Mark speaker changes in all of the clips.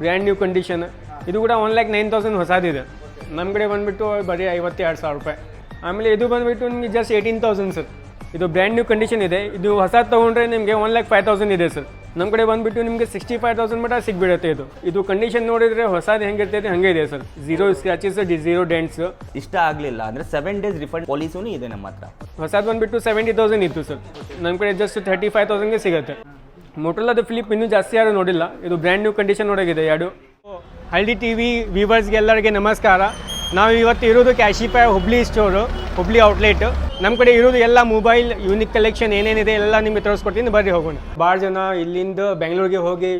Speaker 1: Brand new condition ಇದು ಕೂಡ one lakh nine thousand ಹೊಸದಿದೆ. ನಮ್ಮ ಕಡೆ ಬಂದುಬಿಟ್ಟು ಬರೀ ಐವತ್ತೆರಡು ಸಾವಿರ ರೂಪಾಯಿ. ಆಮೇಲೆ ಇದು ಬಂದುಬಿಟ್ಟು ನಿಮಗೆ ಜಸ್ಟ್ ಏಯ್ಟೀನ್ ತೌಸಂಡ್ ಸರ್. ಇದು ಬ್ರ್ಯಾಂಡ್ ನ್ಯೂ ಕಂಡೀಷನ್ ಇದೆ. ಇದು ಹೊಸದು ತೊಗೊಂಡ್ರೆ ನಿಮಗೆ ಒನ್ ಲ್ಯಾಕ್ ಫೈವ್ ತೌಸಂಡ್ ಇದೆ ಸರ್. ನಮ್ಮ ಕಡೆ ಬಂದುಬಿಟ್ಟು ನಿಮಗೆ ಸಿಕ್ಸ್ಟಿ ಫೈವ್ ತೌಸಂಡ್ ಮಟ್ಟ ಸಿಗ್ಬಿಡುತ್ತೆ ಇದು. ಇದು ಕಂಡೀಷನ್ ನೋಡಿದರೆ ಹೊಸದು ಹೆಂಗಿರ್ತೈತೆ ಹಾಗೆ ಇದೆ ಸರ್. ಝೀರೋ ಸ್ಕ್ರಾಚಸ್ ಡಿ ಝೀರೋ ಡೆಂಟ್ಸ್
Speaker 2: ಇಷ್ಟ ಆಗಲಿಲ್ಲ. ಅಂದರೆ ಸೆವೆನ್ ಡೇಸ್ ರಿಫಂಡ್ ಪಾಲಿಸೂ ಇದೆ ನಮ್ಮ ಹತ್ರ.
Speaker 1: ಹೊಸದು ಬಂದುಬಿಟ್ಟು ಸೆವೆಂಟಿ ತೌಸಂಡ್ ಇತ್ತು ಸರ್. ನಮ್ಮ ಕಡೆ ಜಸ್ಟ್ ತರ್ಟಿ ಫೈವ್ ತೌಸಂಡ್ಗೆ ಸಿಗುತ್ತೆ. ಮೊಟ್ರಲ್ಲದು ಫ್ಲಿಪ್ ಇನ್ನೂ ಜಾಸ್ತಿ ಯಾರು ನೋಡಿಲ್ಲ. ಇದು ಬ್ರ್ಯಾಂಡ್ ನ್ಯೂ ಕಂಡೀಷನ್ ಒಳಗಿದೆ ಎರಡು. ಹಳ್ಳಿ ಟಿ ವಿ ವೀವರ್ಸ್ಗೆ ಎಲ್ಲರಿಗೆ ನಮಸ್ಕಾರ. ನಾವು ಇವತ್ತು ಇರೋದು Cashify Hubli store Hubli outlet ನಮ್ಮ ಕಡೆ ಇರೋದು ಎಲ್ಲ ಮೊಬೈಲ್ ಯೂನಿಕ್ ಕಲೆಕ್ಷನ್ ಏನೇನಿದೆ ಎಲ್ಲ ನಿಮಗೆ ತೋರಿಸ್ಕೊಡ್ತೀನಿ. ಬರ್ರಿ ಹೋಗೋಣ. ಭಾಳ ಜನ ಇಲ್ಲಿಂದ ಬೆಂಗಳೂರಿಗೆ ಹೋಗಿ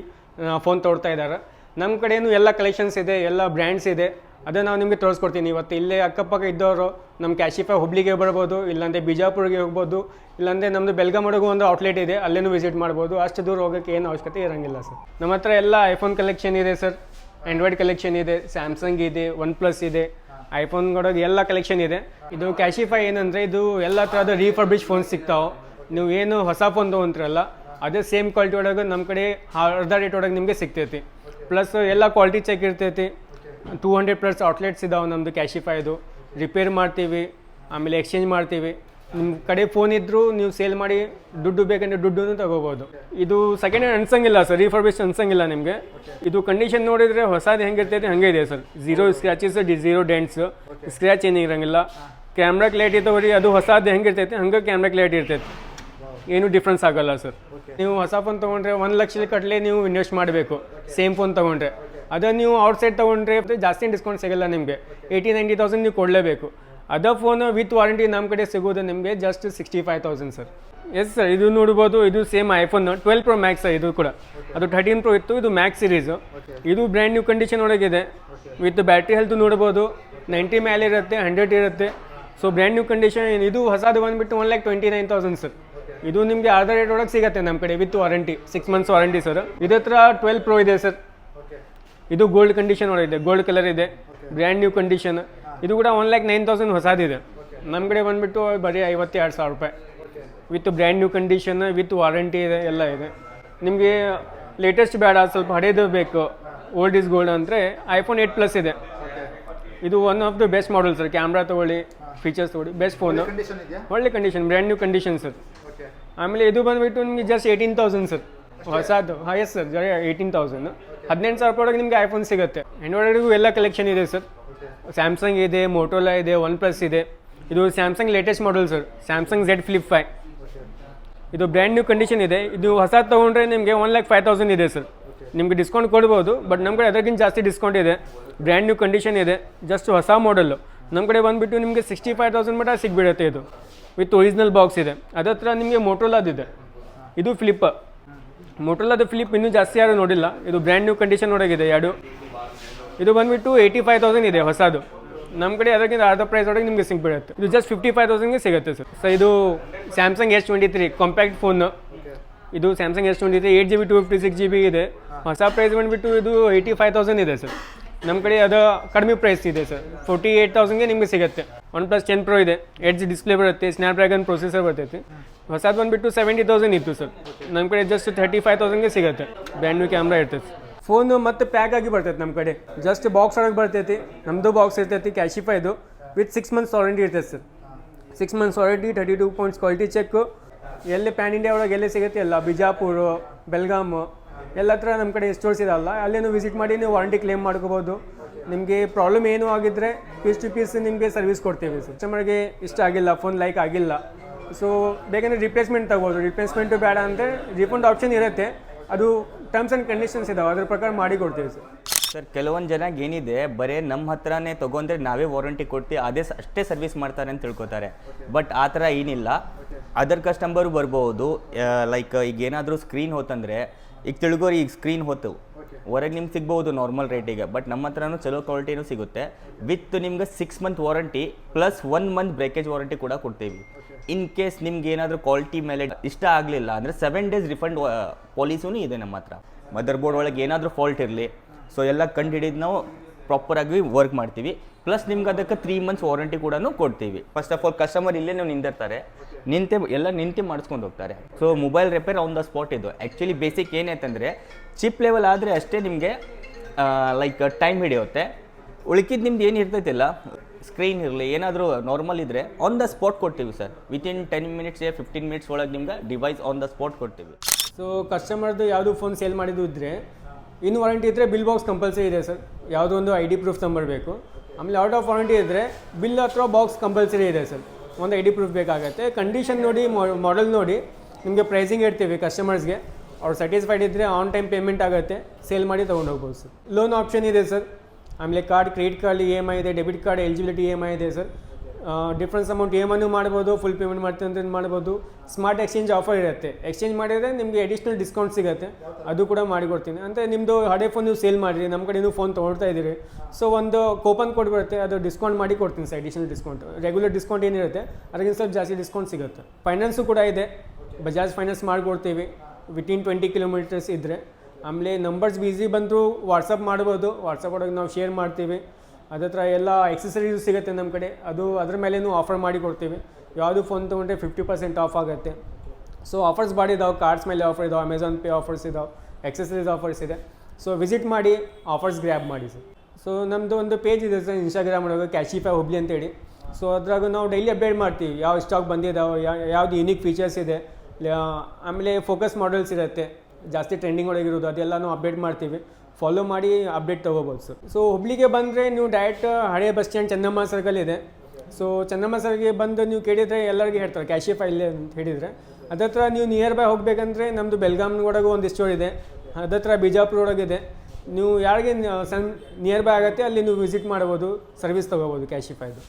Speaker 1: ಫೋನ್ ತೋರ್ತಾ ಇದ್ದಾರೆ ನಮ್ಮ ಕಡೆಯೂ ಎಲ್ಲ ಕಲೆಕ್ಷನ್ಸ್ ಇದೆ, ಎಲ್ಲ ಬ್ರ್ಯಾಂಡ್ಸ್ ಇದೆ. ಅದೇ ನಾವು ನಿಮಗೆ ತೋರಿಸ್ಕೊಡ್ತೀನಿ. ಇವತ್ತು ಇಲ್ಲೇ ಅಕ್ಕಪಕ್ಕ ಇದ್ದವರು ನಮ್ಮ ಕ್ಯಾಶಿಫೈ ಹುಬ್ಳಿಗೆ ಬರ್ಬೋದು, ಇಲ್ಲಾಂದರೆ ಬಿಜಾಪುರ್ಗೆ ಹೋಗ್ಬೋದು, ಇಲ್ಲಾಂದರೆ ನಮ್ಮದು ಬೆಳಗಾಮಡಗೂ ಒಂದು ಔಟ್ಲೆಟ್ ಇದೆ, ಅಲ್ಲೇನೂ ವಿಸಿಟ್ ಮಾಡ್ಬೋದು. ಅಷ್ಟು ದೂರ ಹೋಗೋಕ್ಕೆ ಏನು ಅವಶ್ಯಕತೆ ಇರೋಂಗಿಲ್ಲ ಸರ್. ನಮ್ಮ ಹತ್ರ ಎಲ್ಲ ಐಫೋನ್ ಕಲೆಕ್ಷನ್ ಇದೆ ಸರ್. ಆ್ಯಂಡ್ರಾಯ್ಡ್ ಕಲೆಕ್ಷನ್ ಇದೆ ಸ್ಯಾಮ್ಸಂಗ್ ಇದೆ ಒನ್ ಪ್ಲಸ್ ಇದೆ ಐಫೋನ್ಗಳೊಳಗೆ ಎಲ್ಲ ಕಲೆಕ್ಷನ್ ಇದೆ. ಇದು ಕ್ಯಾಶಿಫೈ ಏನಂದರೆ ಇದು ಎಲ್ಲ ಥರದ ರೀಫರ್ಬಿಶ್ ಫೋನ್ ಸಿಗ್ತಾವೆ. ನೀವು ಏನು ಹೊಸ ಫೋನ್ ತೊಗೊಂತೀರಲ್ಲ, ಅದೇ ಸೇಮ್ ಕ್ವಾಲಿಟಿ ಒಳಗೆ ನಮ್ಮ ಕಡೆ ಅರ್ಧ ರೇಟ್ ಒಳಗೆ ನಿಮಗೆ ಸಿಗ್ತೈತಿ. ಪ್ಲಸ್ ಎಲ್ಲ ಕ್ವಾಲಿಟಿ ಚೆಕ್ ಇರ್ತೈತಿ. ಟೂ ಹಂಡ್ರೆಡ್ ಪ್ಲಸ್ ಔಟ್ಲೆಟ್ಸ್ ಇದಾವೆ ನಮ್ಮದು ಕ್ಯಾಶಿಫೈದು ರಿಪೇರ್ ಮಾಡ್ತೀವಿ ಆಮೇಲೆ ಎಕ್ಸ್ಚೇಂಜ್ ಮಾಡ್ತೀವಿ. ನಿಮ್ಮ ಕಡೆ ಫೋನ್ ಇದ್ದರೂ ನೀವು ಸೇಲ್ ಮಾಡಿ ದುಡ್ಡು ಬೇಕಂದರೆ ದುಡ್ಡು ತಗೋಬೋದು. ಇದು ಸೆಕೆಂಡ್ ಹ್ಯಾಂಡ್ ಅನ್ಸಂಗಿಲ್ಲ ಸರ್ ರೀಫರ್ಬಿಶ್ ಅನ್ಸಂಗಿಲ್ಲ ನಿಮಗೆ. ಇದು ಕಂಡೀಷನ್ ನೋಡಿದರೆ ಹೊಸದು ಹೆಂಗಿರ್ತೈತೆ ಹಂಗೆ ಇದೆ ಸರ್ ಝೀರೋ ಸ್ಕ್ರ್ಯಾಚಸ್ ಡಿ ಝೀರೋ ಡೆಂಟ್ಸ್ ಸ್ಕ್ರ್ಯಾಚ್ ಏನಿರಂಗಿಲ್ಲ ಕ್ಯಾಮ್ರಾ ಕ್ಲಾರಿಟಿ ತಗೋರಿ ಅದು ಹೊಸದು ಹೆಂಗಿರ್ತೈತೆ ಹಂಗೆ ಕ್ಯಾಮ್ರಾ ಕ್ಲಾರಿಟಿ ಇರ್ತೈತೆ. ಏನು ಡಿಫ್ರೆನ್ಸ್ ಆಗೋಲ್ಲ ಸರ್ ನೀವು ಹೊಸ ಫೋನ್ ತೊಗೊಂಡ್ರೆ ಒಂದು ಲಕ್ಷದ ಕಟ್ಟಲೆ ನೀವು ಇನ್ವೆಸ್ಟ್ ಮಾಡಬೇಕು. ಸೇಮ್ ಫೋನ್ ತೊಗೊಂಡ್ರೆ. ಅದೇ ನೀವು ಔಟ್ಸೈಡ್ ತೊಗೊಂಡ್ರೆ ಜಾಸ್ತಿ ಡಿಸ್ಕೌಂಟ್ ಸಿಗಲ್ಲ ನಿಮಗೆ. ಏಯ್ಟಿ ನೈಂಟಿ ತೌಸಂಡ್ ನೀವು ಕೊಡಲೇಬೇಕು. ಅದೇ ಫೋನ್ ವಿತ್ ವಾರಂಟಿ ನಮ್ಮ ಕಡೆ ಸಿಗೋದು ನಿಮಗೆ just sixty five thousand sir yes sir ಇದು ನೋಡ್ಬೋದು, ಇದು same iPhone twelve pro max ಇದು ಕೂಡ. ಅದು ಥರ್ಟೀನ್ ಪ್ರೋ ಇತ್ತು, ಇದು ಮ್ಯಾಕ್ಸ್ ಸೀರೀಸು ಇದು ಬ್ರ್ಯಾಂಡ್ ನ್ಯೂ ಕಂಡೀಷನ್ ಒಳಗಿದೆ. ವಿತ್ ಬ್ಯಾಟ್ರಿ ಹೆಲ್ತ್ ನೋಡ್ಬೋದು ನೈಂಟಿ ಮೇಲೆ ಇರುತ್ತೆ ಹಂಡ್ರೆಡ್ ಇರುತ್ತೆ. ಸೊ ಬ್ರ್ಯಾಂಡ್ ನ್ಯೂ ಕಂಡೀಷನ್ ಇದು ಹೊಸದು ಬಂದುಬಿಟ್ಟು one lakh twenty nine thousand sir ಇದು ನಿಮಗೆ ಅರ್ಧ ರೇಟ್ ಒಳಗೆ ಸಿಗುತ್ತೆ ನಮ್ಮ ಕಡೆ with warranty six months warranty sir ಇದ್ರ ಹತ್ರ ಟ್ವೆಲ್ ಪ್ರೋ ಇದೆ ಸರ್ ಇದು ಗೋಲ್ಡ್ ಕಂಡೀಷನ್ ಒಳಗಿದೆ ಗೋಲ್ಡ್ ಕಲರ್ ಇದೆ ಬ್ರ್ಯಾಂಡ್ ನ್ಯೂ ಕಂಡೀಷನ್ ಇದು ಕೂಡ ಒನ್ ಲ್ಯಾಕ್ ನೈನ್ ತೌಸಂಡ್ ಹೊಸದಿದೆ. ನಮ್ಮ ಕಡೆ ಬಂದುಬಿಟ್ಟು ಬರೀ ಐವತ್ತೆರಡು ಸಾವಿರ ರೂಪಾಯಿ. With brand new condition with warranty ಇದೆ ಎಲ್ಲ ಇದೆ. ನಿಮಗೆ ಲೇಟೆಸ್ಟ್ ಬೇಡ ಸ್ವಲ್ಪ ಹಳೇದು ಬೇಕು. ಓಲ್ಡ್ ಇಸ್ ಗೋಲ್ಡ್ ಅಂದರೆ ಐಫೋನ್ ಏಟ್ ಪ್ಲಸ್ ಇದೆ. ಇದು one of the best model sir. Camera ತೊಗೊಳ್ಳಿ ಫೀಚರ್ಸ್ ತೊಗೊಳ್ಳಿ ಬೆಸ್ಟ್ ಫೋನು ಒಳ್ಳೆ condition brand new condition sir. ಆಮೇಲೆ ಇದು ಬಂದುಬಿಟ್ಟು ನಿಮಗೆ ಜಸ್ಟ್ ಏಯ್ಟೀನ್ ತೌಸಂಡ್ ಸರ್. ಹೊಸದು ಹಾಂ ಎಸ್ ಸರ್ ಜರ ಏಯ್ಟೀನ್ ತೌಸಂಡ್ ಹದಿನೆಂಟು ಸಾವಿರ ರೂಪಾಯಿ ನಿಮಗೆ ಐಫೋನ್ ಸಿಗುತ್ತೆ. ಆ್ಯಂಡ್ರಾಯ್ಡ್ಗೂ ಎಲ್ಲ ಕಲೆಕ್ಷನ್ ಇದೆ ಸರ್ ಸ್ಯಾಮ್ಸಂಗ್ ಇದೆ ಮೋಟೋಲಾ ಇದೆ ಒನ್ ಪ್ಲಸ್ ಇದೆ. ಇದು Samsung latest model sir Samsung Z flip five ಇದು ಬ್ರ್ಯಾಂಡ್ ನ್ಯೂ ಕಂಡೀಷನ್ ಇದೆ. ಇದು ಹೊಸ ತೊಗೊಂಡ್ರೆ ನಿಮಗೆ ಒನ್ ಲ್ಯಾಕ್ ಫೈವ್ ತೌಸಂಡ್ ಇದೆ ಸರ್ ನಿಮಗೆ ಡಿಸ್ಕೌಂಟ್ ಕೊಡ್ಬೋದು ಬಟ್ ನಮ್ಮ ಕಡೆ ಅದಕ್ಕಿಂತ ಜಾಸ್ತಿ ಡಿಸ್ಕೌಂಟ್ ಇದೆ. ಬ್ರ್ಯಾಂಡ್ ನ್ಯೂ ಕಂಡೀಷನ್ ಇದೆ. ಜಸ್ಟ್ ಹೊಸ ಮಾಡಲ್ಲು ನಮ್ಮ ಕಡೆ ಬಂದುಬಿಟ್ಟು ನಿಮಗೆ ಸಿಕ್ಸ್ಟಿ ಫೈವ್ ತೌಸಂಡ್ ಮಟ್ಟ ಸಿಗ್ಬಿಡುತ್ತೆ ಇದು. ವಿತ್ ಒರಿಜಿನಲ್ ಬಾಕ್ಸ್ ಇದೆ. ಅದ್ರ ಹತ್ರ ನಿಮಗೆ ಇದೆ. ಇದು ಫ್ಲಿಪ್ ಮೋಟೋಲಾದ ಫ್ಲಿಪ್ ಇನ್ನೂ ಜಾಸ್ತಿ ಯಾರು ನೋಡಿಲ್ಲ. ಇದು ಬ್ರ್ಯಾಂಡ್ ನ್ಯೂ ಕಂಡೀಷನ್ ಒಳಗಿದೆ ಎರಡು. ಇದು ಬಂದುಬಿಟ್ಟು ಏಯ್ಟಿ ಫೈವ್ ತೌಸಂಡ್ ಇದೆ ಹೊಸದು. ನಮ್ಮ ಕಡೆ ಅದಕ್ಕಿಂತ ಅರ್ಧ ಪ್ರೈಸ್ ಒಳಗೆ ನಿಮಗೆ ಸಿಗ್ಬಿಡುತ್ತೆ ಇದು ಜಸ್ಟ್ ಫಿಫ್ಟಿ ಫೈವ್ ತೌಸಂಡ್ಗೆ ಸಿಗುತ್ತೆ ಸರ್ ಸೊ ಇದು Samsung S twenty three compact phone ಇದು Samsung S twenty three eight G B two fifty six G B ಇದೆ ಹೊಸ ಪ್ರೈಸ್ ಬಂದುಬಿಟ್ಟು ಇದು ಏಯ್ಟಿ ಫೈವ್ ತೌಸಂಡ್ ಇದೆ ಸರ್ ನಮ್ಮ ಕಡೆ ಅದು ಕಡಿಮೆ ಪ್ರೈಸ್ ಇದೆ ಸರ್ ಫೋರ್ಟಿ ಏಯ್ಟ್ ತೌಸಂಡ್ಗೆ ನಿಮಗೆ ಸಿಗುತ್ತೆ. ಒನ್ ಪ್ಲಸ್ ಟೆನ್ ಪ್ರೋ ಇದೆ. ಎಡ್ಜ್ ಡಿಸ್ಪ್ಲೇ ಬರುತ್ತೆ ಸ್ನ್ಯಾಪ್ಡ್ರ್ಯಾಗನ್ ಪ್ರೊಸೆಸರ್ ಬರ್ತೈತಿ. ಹೊಸದು ಬಂದುಬಿಟ್ಟು ಸೆವೆಂಟಿ ತೌಸಂಡ್ ಇತ್ತು ಸರ್ ನಮ್ಮ ಕಡೆ ಜಸ್ಟ್ ಥರ್ಟಿ ಫೈವ್ ತೌಸಂಡ್ಗೆ ಸಿಗುತ್ತೆ. ಬ್ರ್ಯಾಂಡ್ ನ್ಯೂ ಕ್ಯಾಮ್ರಾ ಇರ್ತೈತೆ ಫೋನು ಮತ್ತೆ ಪ್ಯಾಕ್ ಆಗಿ ಬರ್ತೈತೆ ನಮ್ಮ ಕಡೆ. ಜಸ್ಟ್ ಬಾಕ್ಸ್ ಒಳಗೆ ಬರ್ತೈತಿ. ನಮ್ಮದು ಬಾಕ್ಸ್ ಇರ್ತೈತಿ ಕ್ಯಾಶಿಫೈದು ವಿತ್ ಸಿಕ್ಸ್ ಮಂತ್ಸ್ ವಾರಂಟಿ ಇರ್ತೈತೆ sir six months warranty thirty two points quality check ಎಲ್ಲಿ ಪ್ಯಾನ್ ಇಂಡಿಯಾ ಒಳಗೆ ಎಲ್ಲಿ ಸಿಗುತ್ತೆ? ಎಲ್ಲ ಬಿಜಾಪುರ, ಬೆಲ್ಗಾಮು. ಎಲ್ಲ ಹತ್ರ ನಮ್ಮ ಕಡೆ ಸ್ಟೋರ್ಸ್ ಇದಲ್ಲ ಅಲ್ಲೇನು ವಿಸಿಟ್ ಮಾಡಿ ನೀವು ವಾರಂಟಿ ಕ್ಲೇಮ್ ಮಾಡ್ಕೋಬೋದು. ನಿಮಗೆ ಪ್ರಾಬ್ಲಮ್ ಏನು ಆಗಿದ್ದರೆ ಪೀಸ್ ಟು ಪೀಸ್ ನಿಮಗೆ ಸರ್ವಿಸ್ ಕೊಡ್ತೀವಿ. ಕಸ್ಟಮರ್ಗೆ ಇಷ್ಟ ಆಗಿಲ್ಲ ಫೋನ್ ಲೈಕ್ ಆಗಿಲ್ಲ. ಸೊ ಬೇಕಂದರೆ ರಿಪ್ಲೇಸ್ಮೆಂಟ್ ತಗೋಬೋದು. ರಿಪ್ಲೇಸ್ಮೆಂಟು ಬೇಡ ಅಂದರೆ ರಿಫಂಡ್ ಆಪ್ಷನ್ ಇರುತ್ತೆ. ಅದು ಟರ್ಮ್ಸ್ ಆ್ಯಂಡ್ ಕಂಡೀಷನ್ಸ್ ಇದಾವೆ. ಅದ್ರ ಪ್ರಕಾರ ಮಾಡಿ ಕೊಡ್ತೀವಿ ಸರ್.
Speaker 2: ಸರ್, ಕೆಲವೊಂದು ಜನ ಏನಿದೆ, ಬರೀ ನಮ್ಮ ಹತ್ರನೇ ತೊಗೊಂಡ್ರೆ ನಾವೇ ವಾರಂಟಿ ಕೊಡ್ತೀವಿ ಅದೇ ಅಷ್ಟೇ ಸರ್ವಿಸ್ ಮಾಡ್ತಾರೆ ಅಂತ ತಿಳ್ಕೊತಾರೆ. ಬಟ್ ಆ ಥರ ಏನಿಲ್ಲ. ಅದರ್ ಕಸ್ಟಮರು ಬರ್ಬೋದು. ಲೈಕ್ ಈಗ ಏನಾದರೂ ಸ್ಕ್ರೀನ್ ಹೋತಂದರೆ ಈಗ ತಿಳ್ಗೋರು ಈಗ ಸ್ಕ್ರೀನ್ ಹೋತು ಹೊರಗೆ ನಿಮ್ಗೆ ಸಿಗ್ಬೋದು ನಾರ್ಮಲ್ ರೇಟಿಗೆ ಬಟ್ ನಮ್ಮ ಹತ್ರನೂ ಚಲೋ ಕ್ವಾಲಿಟಿನೂ ಸಿಗುತ್ತೆ. ವಿತ್ ನಿಮ್ಗೆ six month warranty plus one month breakage warranty ಕೂಡ ಕೊಡ್ತೀವಿ. ಇನ್ ಕೇಸ್ ನಿಮ್ಗೆ ಏನಾದರೂ ಕ್ವಾಲಿಟಿ ಮೇಲೆ ಇಷ್ಟ ಆಗಲಿಲ್ಲ ಅಂದರೆ ಸೆವೆನ್ ಡೇಸ್ ರಿಫಂಡ್ ಪಾಲಿಸಿನೂ ಇದೆ ನಮ್ಮ ಹತ್ರ. ಮದರ್ ಬೋರ್ಡ್ ಒಳಗೆ ಏನಾದರೂ ಫಾಲ್ಟ್ ಇರಲಿ. ಸೊ ಎಲ್ಲ ಕಂಡು ಹಿಡಿದು ನಾವು ಪ್ರಾಪರಾಗಿ ವರ್ಕ್ ಮಾಡ್ತೀವಿ. ಪ್ಲಸ್ ನಿಮ್ಗೆ ಅದಕ್ಕೆ ತ್ರೀ ಮಂತ್ಸ್ ವಾರಂಟಿ ಕೂಡ ಕೊಡ್ತೀವಿ. ಫಸ್ಟ್ ಆಫ್ ಆಲ್ ಕಸ್ಟಮರ್ ಇಲ್ಲೇ ನೀವು ನಿಂದಿರ್ತಾರೆ. ನಿಂತೆ, ಎಲ್ಲ ನಿಂತೆ ಮಾಡಿಸ್ಕೊಂಡು ಹೋಗ್ತಾರೆ. So mobile repair on the spot ಇದು. ಆ್ಯಕ್ಚುಲಿ ಬೇಸಿಕ್ ಏನೈತಂದರೆ ಚಿಪ್ ಲೆವೆಲ್ ಆದರೆ ಅಷ್ಟೇ ನಿಮಗೆ ಲೈಕ್ ಟೈಮ್ ಹಿಡಿಯುತ್ತೆ. ಉಳ್ಕಿದ್ದು ನಿಮ್ದು ಏನು ಇರ್ತೈತಿಲ್ಲ? ಸ್ಕ್ರೀನ್ ಇರಲಿ, ಏನಾದರೂ ನಾರ್ಮಲ್ ಇದ್ದರೆ ಆನ್ ದ ಸ್ಪಾಟ್ ಕೊಡ್ತೀವಿ sir within ten minutes fifteen minutes ಒಳಗೆ ನಿಮ್ಗೆ ಡಿವೈಸ್ ಆನ್ ದ ಸ್ಪಾಟ್ ಕೊಡ್ತೀವಿ.
Speaker 1: ಸೊ ಕಸ್ಟಮರ್ದು ಯಾವುದು ಫೋನ್ ಸೇಲ್ ಮಾಡಿದ್ರೆ ಇನ್ ವಾರಂಟಿ ಇದ್ದರೆ ಬಿಲ್ ಬಾಕ್ಸ್ ಕಂಪಲ್ಸರಿ ಇದೆ ಸರ್. ಯಾವುದೋ ಒಂದು ಐ ಡಿ ಪ್ರೂಫ್ ತಂಬರಬೇಕು ಆಮೇಲೆ ಔಟ್ ಆಫ್ ವಾರಂಟಿ ಇದ್ದರೆ ಬಿಲ್ ಅಥವಾ ಬಾಕ್ಸ್ ಕಂಪಲ್ಸರಿ ಇದೆ ಸರ್. ಒಂದು ಐ ಡಿ ಪ್ರೂಫ್ ಬೇಕಾಗುತ್ತೆ. ಕಂಡೀಷನ್ ನೋಡಿ ಮಾಡೆಲ್ ನೋಡಿ ನಿಮಗೆ ಪ್ರೈಸಿಂಗ್ ಇಡ್ತೀವಿ ಕಸ್ಟಮರ್ಸ್ಗೆ ಅವ್ರು ಸ್ಯಾಟಿಸ್ಫೈಡ್ ಇದ್ದರೆ ಆನ್ ಟೈಮ್ ಪೇಮೆಂಟ್ ಆಗುತ್ತೆ. ಸೇಲ್ ಮಾಡಿ ತೊಗೊಂಡು ಹೋಗ್ಬೋದು ಸರ್. ಲೋನ್ ಆಪ್ಷನ್ ಇದೆ ಸರ್. ಆಮೇಲೆ card credit card E M I ಇದೆ debit card eligibility E M I ಇದೆ ಸರ್. ಡಿಫ್ರೆನ್ಸ್ ಅಮೌಂಟ್ ಐನು ಮಾಡ್ಬೋದು ಫುಲ್ ಪೇಮೆಂಟ್ ಮಾಡ್ತೀನಿ ಅಂತ ಮಾಡ್ಬೋದು. ಸ್ಮಾರ್ಟ್ ಎಕ್ಸ್ಚೇಂಜ್ ಆಫರ್ ಇರುತ್ತೆ. ಎಕ್ಸ್ಚೇಂಜ್ ಮಾಡಿದರೆ ನಿಮಗೆ ಅಡಿಷ್ನಲ್ ಡಿಸ್ಕೌಂಟ್ ಸಿಗುತ್ತೆ. ಅದು ಕೂಡ ಮಾಡಿಕೊಡ್ತೀನಿ. ಅಂದರೆ ನಿಮ್ಮದು ಹಳೆ ಫೋನ್ ನೀವು ಸೇಲ್ ಮಾಡಿರಿ ನಮ್ಮ ಕಡೆ ನೀವು ಫೋನ್ ತೊಗೊಳ್ತಾ ಇದ್ದೀರಿ. ಸೊ ಒಂದು ಕೂಪನ್ ಕೋಡ್ ಬರುತ್ತೆ, ಅದು ಡಿಸ್ಕೌಂಟ್ ಮಾಡಿ ಕೊಡ್ತೀನಿ sir additional discount regular discount ಏನಿರುತ್ತೆ, ಅದಕ್ಕಿಂತ ಸ್ವಲ್ಪ ಜಾಸ್ತಿ ಡಿಸ್ಕೌಂಟ್ ಸಿಗುತ್ತೆ. ಫೈನಾನ್ಸು ಕೂಡ ಇದೆ. ಬಜಾಜ್ ಫೈನಾನ್ಸ್ ಮಾಡಿಕೊಡ್ತೀವಿ. ವಿತಿನ್ ಟ್ವೆಂಟಿ ಕಿಲೋಮೀಟರ್ಸ್ ಇದ್ದರೆ ಆಮೇಲೆ ನಂಬರ್ಸ್ ಬಿಸಿ ಬಂದರೂ ವಾಟ್ಸಪ್ ಮಾಡ್ಬೋದು. ವಾಟ್ಸಪ್ ಒಳಗೆ ನಾವು ಶೇರ್ ಮಾಡ್ತೀವಿ. ಅದ್ರ ಹತ್ರ ಎಲ್ಲ ಎಕ್ಸಸರೀಸ್ ಸಿಗುತ್ತೆ ನಮ್ಮ ಕಡೆ. ಅದು ಅದ್ರ ಮೇಲೇನು ಆಫರ್ ಮಾಡಿ ಕೊಡ್ತೀವಿ. ಯಾವುದು ಫೋನ್ ತೊಗೊಂಡ್ರೆ ಫಿಫ್ಟಿ ಪರ್ಸೆಂಟ್ ಆಫ್ ಆಗುತ್ತೆ. ಸೊ ಆಫರ್ಸ್ ಬಾಡಿ ಇದಾವೆ ಕಾರ್ಡ್ಸ್ ಮೇಲೆ ಆಫರ್ ಇದಾವೆ ಅಮೆಝಾನ್ ಪೇ ಆಫರ್ಸ್ ಇದಾವೆ ಎಕ್ಸಸರೀಸ್ ಆಫರ್ಸ್ ಇದೆ. ಸೊ ವಿಸಿಟ್ ಮಾಡಿ ಆಫರ್ಸ್ ಗ್ರ್ಯಾಬ್ ಮಾಡಿ ಸರ್. ಸೊ ನಮ್ಮದು ಒಂದು ಪೇಜ್ ಇದೆ ಸರ್ ಇನ್ಸ್ಟಾಗ್ರಾಮ್ ಒಳಗೆ ಕ್ಯಾಶಿಫೈ ಹುಬ್ಳಿ ಅಂತೇಳಿ. ಸೊ ಅದ್ರಾಗ ನಾವು ಡೈಲಿ ಅಪ್ಡೇಟ್ ಮಾಡ್ತೀವಿ. ಯಾವ ಸ್ಟಾಕ್ ಬಂದಿದ್ದಾವೆ ಯಾವ್ದು ಯುನಿಕ್ ಫೀಚರ್ಸ್ ಇದೆ. ಆಮೇಲೆ ಫೋಕಸ್ ಮಾಡೆಲ್ಸ್ ಇರುತ್ತೆ. ಜಾಸ್ತಿ ಟ್ರೆಂಡಿಂಗ್ ಒಳಗಿರೋದು, ಅದೆಲ್ಲನೂ ಅಪ್ಡೇಟ್ ಮಾಡ್ತೀವಿ. ಫಾಲೋ ಮಾಡಿ ಅಪ್ಡೇಟ್ ತೊಗೋಬೋದು ಸರ್ ಸೊ ಹುಬ್ಳಿಗೆ ಬಂದರೆ ನೀವು ಡೈರೆಕ್ಟ್ ಹಳೆ ಬಸ್ ಸ್ಟ್ಯಾಂಡ್ ಚನ್ನಮ್ಮ ಸರ್ಕಲ್ ಇದೆ. ಸೊ ಚನ್ನಮ್ಮ ಸರ್ಗೆ ಬಂದು ನೀವು ಕೇಳಿದರೆ ಎಲ್ಲರಿಗೂ ಹೇಳ್ತಾರೆ ಕ್ಯಾಶಿಫೈ ಇಲ್ಲೇ ಅಂತ ಹೇಳಿದರೆ. ಅದತ್ರ ನೀವು ನಿಯರ್ ಬೈ ಹೋಗಬೇಕಂದ್ರೆ ನಮ್ಮದು ಬೆಲ್ಗಾಮ್ ಒಳಗೂ ಒಂದು ಸ್ಟೋರ್ ಇದೆ. ಅದತ್ರ ಬಿಜಾಪುರ ಒಳಗಿದೆ ನೀವು ಯಾರಿಗೆ ಸಣ್ಣ ನಿಯರ್ ಬೈ ಆಗುತ್ತೆ, ಅಲ್ಲಿ ನೀವು ವಿಸಿಟ್ ಮಾಡ್ಬೋದು ಸರ್ವಿಸ್ ತೊಗೋಬೋದು ಕ್ಯಾಶಿಫೈದು